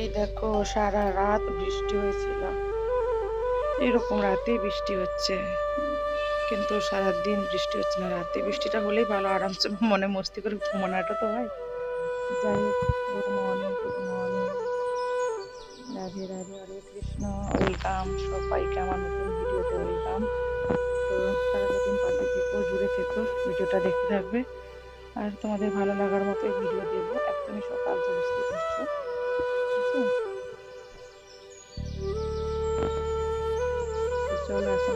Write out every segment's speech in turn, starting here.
এই দেখো, সারা রাত বৃষ্টি হয়েছিল। এরকম রাতে বৃষ্টি হচ্ছে। কিন্তু সারা দিন বৃষ্টি হচ্ছে না। রাতে বৃষ্টিটা হলেই ভালো। আরামসে মনে মস্তি করে ঘুমানোটা তো হয়। যাই হোক, good morning good morning. Radhe Radhe, Hare Krishna. Welcome. সবাইকে আমার নতুন ভিডিওতে ওয়েলকাম। তো সারাদিন পাশে থেকো, জুড়ে থেকো। ভিডিওটা দেখতে থাকবে। আর তোমাদের ভালো লাগার মতো ভিডিও দেবো। একদমই সকাল তো বুঝতে পারছ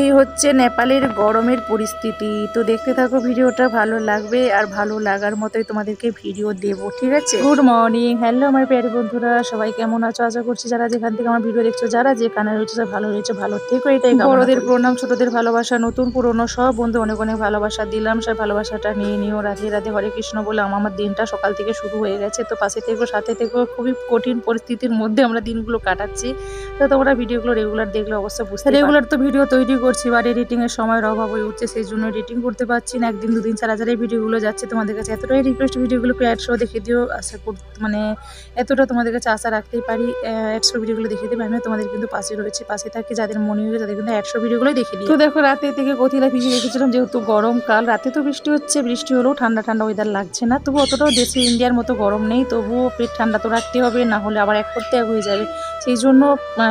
এই হচ্ছে নেপালের গরমের পরিস্থিতি। তো দেখতে থাকো ভিডিওটা ভালো লাগবে আর ভালো লাগার মতোই তোমাদেরকে ভিডিও দেব ঠিক আছে? গুড মর্নিং হ্যালো আমার প্যারি বন্ধুরা সবাই কেমন আছো? আশা করছি যারা যেখান থেকে আমার ভিডিও দেখছ যারা যেখানে রয়েছে ভালো রয়েছে ভালো থেকো এটাই বড়দের প্রণাম ছোটদের ভালোবাসা নতুন পুরনো সব বন্ধু অনেক অনেক ভালোবাসা দিলাম সব ভালোবাসাটা নিয়ে নিও রাধে রাধে হরে কৃষ্ণ বলে আমার আমার দিনটা সকাল থেকে শুরু হয়ে গেছে। তো পাশে থেকো সাথে থেকো খুবই কঠিন পরিস্থিতির মধ্যে আমরা দিনগুলো কাটাচ্ছি। তো তোমরা ভিডিওগুলো রেগুলার দেখলে অবশ্যই বুঝতে রেগুলার তো ভিডিও তৈরি করছি বাট এডিটিং এর সময়ের অভাব হয়ে উঠছে, সেই জন্য এডিটিং করতে পারছি না। একদিন, দুদিন ছাড়া ছাড়া ভিডিওগুলো যাচ্ছে তোমাদের কাছে। এতটাই রিকোয়েস্ট ভিডিওগুলো অ্যাড দেখে দিও, আশা কর মানে এতটা তোমাদের কাছে আশা রাখতেই পারি অ্যাড শো ভিডিওগুলো দেখে দেবে। আমিও তোমাদের কিন্তু পাশে রয়েছে, পাশে থাকি, যাদের মনে হয় তাদের কিন্তু অ্যাড শো ভিডিওগুলোই দেখে দিই তো দেখো, রাতে থেকে কতিলা ভিজে রেখেছিলাম, যেহেতু গরমকাল রাতে তো বৃষ্টি হচ্ছে, বৃষ্টি হলেও ঠান্ডা ঠান্ডা ওয়েদার লাগছে না। তবু অতটাও দেশে ইন্ডিয়ার মতো গরম নেই, তবুও পেট ঠান্ডা তো রাখতে হবে, না হলে আবার এক করতে এক হয়ে যাবে। সেই জন্য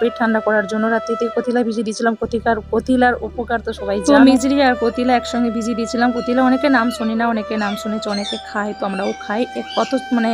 পেট ঠান্ডা করার জন্য রাত্রিতে কতিলা ভিজিয়ে দিয়েছিলাম। কতিকার কতিলার উপকার তো সবাই জানো। মিজরি আর কতিলা একসঙ্গে ভিজিয়ে দিয়েছিলাম। কতিলা অনেকে নাম শুনি না অনেকে নাম শুনেছে অনেকে খায় তো আমরাও খাই। কত মানে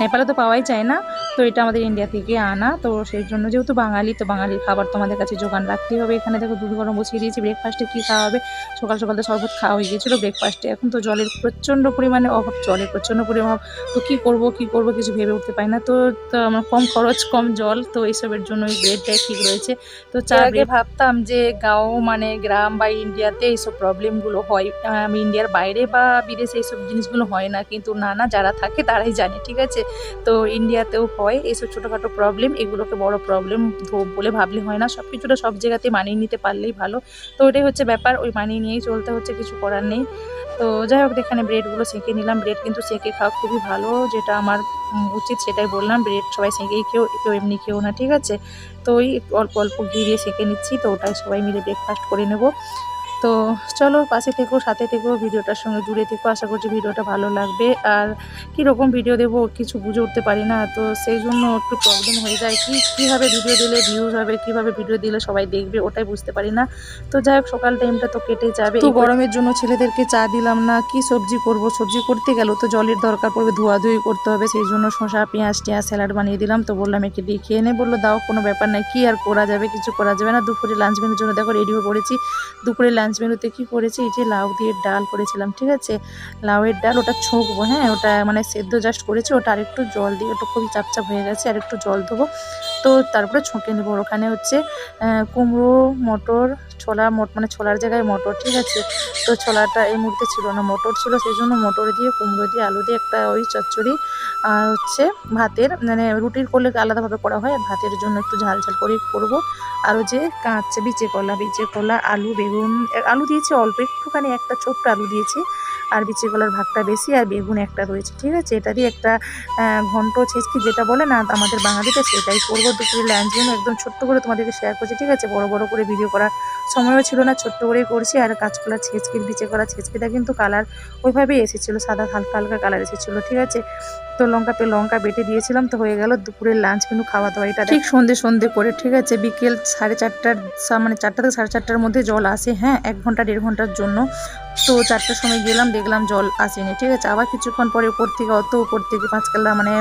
নেপালে তো পাওয়াই যায় না তো এটা আমাদের ইন্ডিয়া থেকে আনা। তো সেই জন্য যেহেতু বাঙালি তো বাঙালির খাবার তোমাদের কাছে যোগান রাখতেই হবে। এখানে দেখো দুধ গরম বসিয়ে দিয়েছি ব্রেকফাস্টে কী খাওয়া হবে? সকাল সকাল তো শরবত খাওয়া হয়ে গিয়েছিল ব্রেকফাস্টে এখন তো জলের প্রচণ্ড পরিমাণে অভাব জলের প্রচণ্ড পরিমাণ তো কী করব কী করব কিছু ভেবে উঠতে পারি না। তো তো আমার কম খরচ কম জল তো এইসবের জন্য ওই ব্রেডটাই ঠিক রয়েছে। তো চা আগে ভাবতাম যে গাঁও মানে গ্রাম বা ইন্ডিয়াতে এইসব প্রবলেমগুলো হয়। আমি ইন্ডিয়ার বাইরে বা বিদেশে এইসব জিনিসগুলো হয় না। কিন্তু না না যারা থাকে তারাই জানে ঠিক আছে? তো ইন্ডিয়াতেও হয় এইসব ছোটোখাটো প্রবলেম এগুলোকে বড় প্রবলেম বলে ভাবলে হয় না। সব কিছুটা সব জায়গাতে মানিয়ে নিতে পারলেই ভালো। তো ওটাই হচ্ছে ব্যাপার ওই মানিয়ে নিয়েই চলতে হচ্ছে কিছু করার নেই। তো যাই হোক এখানে ব্রেডগুলো সেঁকে নিলাম। ব্রেড কিন্তু সেঁকে খাওয়া খুবই ভালো যেটা আমার উচিত সেটাই বললাম ব্রেড সবাই সেঁকেই খেও, কেউ এমনি খেও না, ঠিক আছে? তো ওই অল্প অল্প ঘি দিয়ে সেঁকে নিচ্ছি, তো ওটাই সবাই মিলে ব্রেকফাস্ট করে নেব। তো চলো পাশে থেকো সাথে থেকো ভিডিওটার সঙ্গে জুড়ে থেকো। আশা করছি ভিডিওটা ভালো লাগবে। আর কীরকম ভিডিও দেবো কিছু বুঝে উঠতে পারি না তো সেই জন্য একটু প্রবলেম হয়ে যায়। কি কীভাবে ভিডিও দিলে ভিউজ হবে কীভাবে ভিডিও দিলে সবাই দেখবে ওটাই বুঝতে পারি না। তো যাই হোক সকাল টাইমটা তো কেটে যাবে। তো গরমের জন্য ছেলেদেরকে চা দিলাম না কি সবজি করব? সবজি করতে গেল তো জলের দরকার পড়বে ধোয়াধুয়ি করতে হবে সেই জন্য শসা পেঁয়াজ টিয়াজ স্যালাড বানিয়ে দিলাম। তো বললাম একে দিয়ে খেয়ে নে। বলল দাও কোনো ব্যাপার নাই কি আর করা যাবে? কিছু করা যাবে না। দুপুরে লাঞ্চ মেনুর জন্য দেখো রেডি হয়ে পড়েছি। দুপুরে লাঞ্চ মেনুতে কি করেছি? এই যে লাউ দিয়ে ডাল করেছিলাম, ঠিক আছে? লাউয়ের ডাল ওটা ছোঁকবো হ্যাঁ? ওটা মানে সেদ্ধ জাস্ট করেছি, ওটা আরেকটু জল দিয়ে, ওটা খুবই চাপচাপ হয়ে গেছে, আরেকটু জল দেবো। তো তারপরে ছুঁকে নেব। ওখানে হচ্ছে কুমড়ো, মটর, ছোলা, মট মানে ছোলার জায়গায় মটর, ঠিক আছে? তো ছোলাটা এই মুহূর্তে ছিল না, মটর ছিল সেই জন্য মটর দিয়ে, কুমড়ো দিয়ে, আলু দিয়ে একটা ওই চচ্চড়ি, আর হচ্ছে ভাতের মানে রুটির করলে আলাদাভাবে করা হয় ভাতের জন্য একটু ঝাল ঝাল করে করব। আরও যে কাঁচা বিচে কলা বিচে কলা, আলু, বেগুন আলু দিয়েছি অল্প, একটুখানি, একটা ছোট্ট আলু দিয়েছি। আর বিচে কলার ভাগটা বেশি আর বেগুন একটা রয়েছে ঠিক আছে? এটা দিয়ে একটা ঘন্ট ছেচকি যেটা বলে না আমাদের বাঙালিতে সেটাই করব। দুপুরে লাঞ্চ জন্য একদম ছোট্ট করে তোমাদেরকে শেয়ার করছি ঠিক আছে? বড় বড় করে ভিডিও করার সময়ও ছিল না ছোট্ট করেই করছি আর কাঁচকলা ছেচকির বিচে করা ছেচকিটা কিন্তু কালার ওইভাবেই এসেছিল সাদা হালকা হালকা কালার এসেছিল ঠিক আছে? তো লঙ্কা পে লঙ্কা বেটে দিয়েছিলাম তো হয়ে গেল দুপুরের লাঞ্চ কিন্তু খাওয়া দাওয়া এটা ঠিক সন্ধে সন্ধে করে ঠিক আছে? বিকেল সাড়ে চারটার মানে চারটা থেকে সাড়ে চারটার মধ্যে জল আসে হ্যাঁ? এক ঘণ্টা দেড় ঘণ্টার জন্য। তো চারটার সময় গেলাম, দেখলাম জল আসেনি, ঠিক আছে? আবার কিছুক্ষণ পরে উপর থেকে, অত উপর থেকে, পাঁচতলা মানে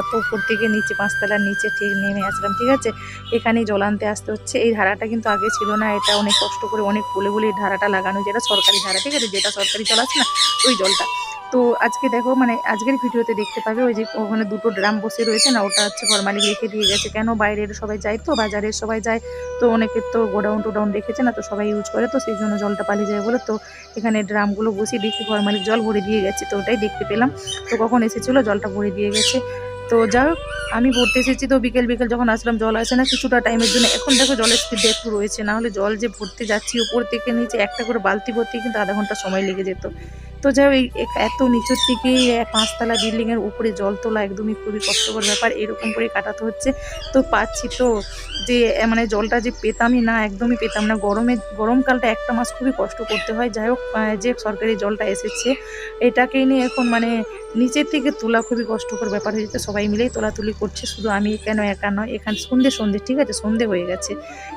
অত উপর থেকে নিচে, পাঁচতলার নিচে ঠিক নেমে আসলাম, ঠিক আছে? এখানে জল আনতে আসতে হচ্ছে। এই ধারাটা কিন্তু আগে ছিল না, এটা অনেক কষ্ট করে অনেক বলে বলে এই ধারাটা লাগানো, যেটা সরকারি ধারা, ঠিক আছে? যেটা সরকারি জল আছে না, ওই জলটা। তো আজকে দেখো মানে আজকের ভিডিওতে দেখতে পাবে ওই যে ওখানে দুটো ড্রাম বসে রয়েছে না, ওটা হচ্ছে ঘর মালিক রেখে দিয়ে গেছে। কেন বাইরের সবাই যায় তো? বাজারের সবাই যায়। তো অনেকে তো গোডাউন টোডাউন রেখেছে না, তো সবাই ইউজ করে তো সেই জন্য জলটা পালিয়ে যায় বলে তো এখানে ড্রামগুলো বসিয়ে দেখি, ঘর মালিক জল ভরে দিয়ে গেছে, তো ওটাই দেখতে পেলাম। তো কখন এসেছিল? জলটা ভরে দিয়ে গেছে। তো যাই হোক, আমি ভরতে এসেছি তো বিকেল বিকেল যখন আসলাম, জল আসে না কিছুটা টাইমের জন্য। এখন দেখো জলের স্পিড একটু রয়েছে, না হলে জল যে ভরতে যাচ্ছি উপর থেকে নিচে একটা করে বালতি ভরতে কিন্তু আধা ঘণ্টা সময় লেগে যেত। তো যাই এত নিচুর থেকে এ পাঁচতলা বিল্ডিংয়ের উপরে জল তোলা একদমই খুবই কষ্টকর ব্যাপার। এরকম করে কাটাতে হচ্ছে। তো পাচ্ছি তো যে মানে জলটা যে পেতামই না, একদমই পেতাম না। গরমে গরমকালটা একটা মাস খুবই কষ্ট করতে হয়। যাই হোক যে সরকারি জলটা এসেছে এটাকেই নিয়ে এখন মানে নিচের থেকে তোলা খুবই কষ্টকর ব্যাপার হয়ে যেতে সবাই মিলেই তোলাতুলি করছে। শুধু আমি কেন একা নয়, এখানে সন্ধে সন্ধে, ঠিক আছে? সন্ধে হয়ে গেছে।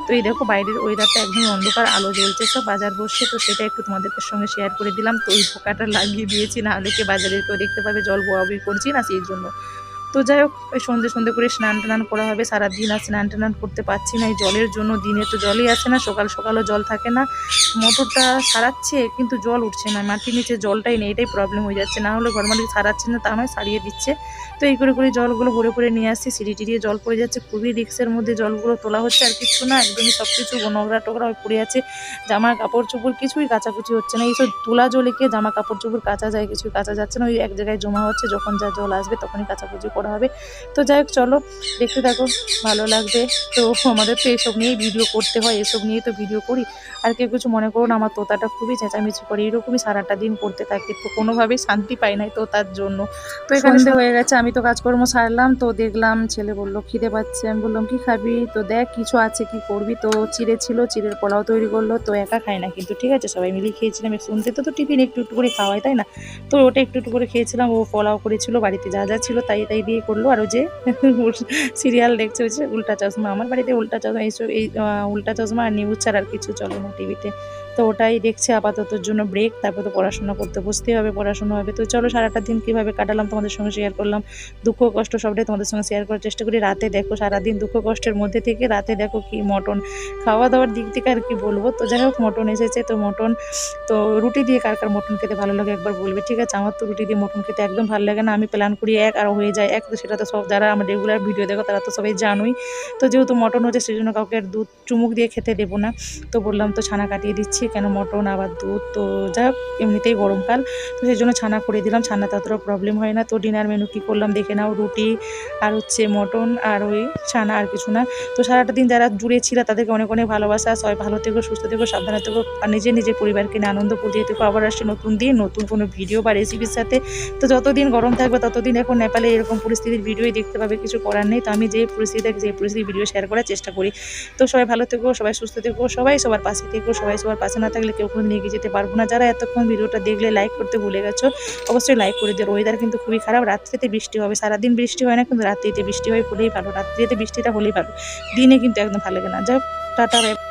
তো এই দেখো, বাইরের ওয়েদারটা একদম অন্ধকার, আলো জ্বলছে, সব বাজার বসছে। তো সেটা একটু তোমাদের সঙ্গে শেয়ার করে দিলাম। তো ওই পোকাটা লাগিয়ে দিয়েছি না হলে কি বাজারের কেউ দেখতে পাবে জল বোয়াবি করছি না, সেই জন্য। তো যাই হোক, ওই সন্ধে সন্ধে করে স্নান টান করা হবে। সারাদিন আর স্নান টান করতে পারছি না। এই জলের জন্য দিনে তো জলই আসে না, সকাল সকালও জল থাকে না। মোটরটা সারাচ্ছে কিন্তু জল উঠছে না। মাটির নিচে জলটাই নেই, এটাই প্রবলেম হয়ে যাচ্ছে। না হলে ঘর মালিক সারাচ্ছে না, তা নয়, সারিয়ে দিচ্ছে। তো এই করে করে জলগুলো ভরে ভরে নিয়ে আসছি। সিঁড়ি টিড়িয়ে জল পড়ে যাচ্ছে, খুবই রিক্সের মধ্যে জলগুলো তোলা হচ্ছে আর কিছু না। একদমই সব কিছু নোংরা টোকরা হয়ে পড়ে আছে। জামা কাপড় চোপড় কিছুই কাচাকুচি হচ্ছে না। এইসব তোলা জলে কি জামা কাপড় চোপড় কাচা যায়, কিছুই কাচা যাচ্ছে না। ওই এক জায়গায় জমা হচ্ছে, যখন যা জল আসবে তখনই কাচাকুচি করা হবে। তো যাই হোক চলো দেখতে থাকো ভালো লাগবে। তো আমাদের তো এসব নিয়েই ভিডিও করতে হয় এসব নিয়েই তো ভিডিও করি। আর কেউ কিছু মনে করো না আমার তোতাটা খুবই চেঁচামেচি করে এরকমই সারাটা দিন করতে থাকে। তো কোনোভাবেই শান্তি পাই নাই তো তার জন্য। তো এখানে হয়ে গেছে আমি তো কাজকর্ম সারলাম তো দেখলাম ছেলে বলল খিদে পাচ্ছে। আমি বললাম কি খাবি? তো দেখ কিছু আছে কি করবি? তো চিড়ে ছিল চিড়ের পোলাও তৈরি করল তো একা খাই না। কিন্তু ঠিক আছে সবাই মিলে খেয়েছিলাম। শুনতে তো তো টিফিন একটু একটু করে খাওয়াই তাই না? তো ওটা একটু একটু করে খেয়েছিলাম ও পোলাও করেছিল বাড়িতে যা যা ছিল তাই তাই দিয়ে করল আর ওই যে সিরিয়াল দেখছে হচ্ছে উল্টা চশমা। আমার বাড়িতে উল্টা চশমা এইসব এই উল্টা চশমা আর নিউজ ছাড়া আর কিছু চলে না টিভিতে তো। ওটাই দেখছে আপাততর জন্য ব্রেক তারপর তো পড়াশোনা করতে বসতে হবে, পড়াশোনা হবে। তো চলো সারাটা দিন কীভাবে কাটালাম, তোমাদের সঙ্গে শেয়ার করলাম। দুঃখ কষ্ট সবটাই তোমাদের সঙ্গে শেয়ার করার চেষ্টা করি। রাতে দেখো সারাদিন দুঃখ কষ্টের মধ্যে থেকে রাতে দেখো কি মটন। খাওয়া দাওয়ার দিক থেকে আর কি বলব? তো যাই হোক, মটন এসেছে। তো মটন, তো রুটি দিয়ে কার কার মটন খেতে ভালো লাগে একবার বলবে। ঠিক আছে, আমার তো রুটি দিয়ে মটন খেতে একদম ভালো লাগে না। আমি প্ল্যান করি এক আর হয়ে যায় এক তো সেটা তো সব যারা আমার রেগুলার ভিডিও দেখো, তারা তো সবাই জানোই। তো যেহেতু মটন হচ্ছে সেই জন্য কাউকে আর দুধ চুমুক দিয়ে খেতে দেবো না। তো বললাম, তো ছানা কাটিয়ে দিচ্ছি, কেন মটন, আবার দুধ? তো হোক, এমনিতেই গরমকাল তো সেই জন্য ছানা করে দিলাম, ছানাতে অতটা প্রবলেম হয় না। তো ডিনার মেনু কী করলাম, দেখে নাও, রুটি আর হচ্ছে মটন আর ওই ছানা আর কিছু না। তো সারাটা দিন যারা জুড়ে ছিল, তাদেরকে অনেক অনেক ভালোবাসা। সবাই ভালো থেকো, সুস্থ থেকো, সাবধানে থেকো। আর নিজে নিজের পরিবারকে নিয়ে আনন্দ পুজিয়ে থেকো। আবার আসছে নতুন দিন, নতুন কোনো ভিডিও বা রেসিপির সাথে। তো যতদিন গরম থাকবে, ততদিন এখন নেপালে এরকম পরিস্থিতির ভিডিওই দেখতে পাবে, কিছু করার নেই। তো আমি যে পরিস্থিতি থাকি সেই পরিস্থিতির ভিডিও শেয়ার করার চেষ্টা করি। তো সবাই ভালো থেকো, সবাই সুস্থ থেকো, সবাই সবার পাশে থেকো, সবাই সবার পাশে না থাকলে কেউ কোনো নিয়ে যেতে পারব না। যারা এতক্ষণ ভিডিওটা দেখলে লাইক করতে ভুলে গেছো, অবশ্যই লাইক করে দিও। ওয়েদার কিন্তু খুবই খারাপ, রাত্রিতে বৃষ্টি হবে। সারাদিন বৃষ্টি হয় না, কিন্তু রাত্রিতে বৃষ্টি হয়, হলেই ভালো। রাত্রিতে বৃষ্টিটা হলেই ভালো। দিনে কিন্তু একদম ভালো লাগে না। যাই টাটা